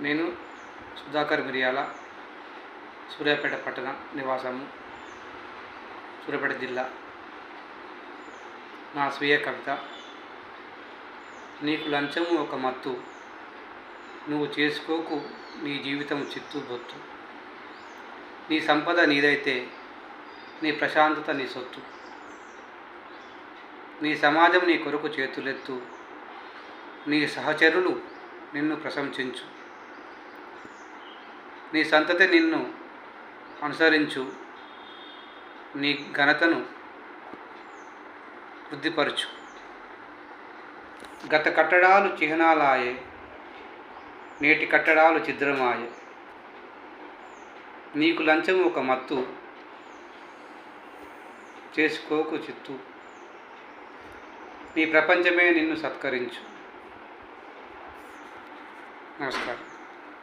నేను సుధాకర్ మిరియాల సూర్యాపేట పట్టణ నివాసము సూర్యాపేట జిల్లా. నా స్వీయ కవిత నీకు లంచము ఒక మత్తు నువ్వు చేసుకోకు నీ జీవితం చిత్తు బొత్తు. నీ సంపద నీదైతే నీ ప్రశాంతత నీ సొత్తు. నీ సమాజం నీ కొరకు చేతులెత్తు నీ సహచరులు నిన్ను ప్రశంసించు. నీ సంతతి నిన్ను అనుసరించు. నీ ఘనతను వృద్ధిపరచు. గత కట్టడాలు చిహ్నాలాయే నేటి కట్టడాలు చిద్రమాయే నీకు లంచం ఒక మత్తు చేసుకోకు చిత్తు. నీ ప్రపంచమే నిన్ను సత్కరించు. నమస్కారం.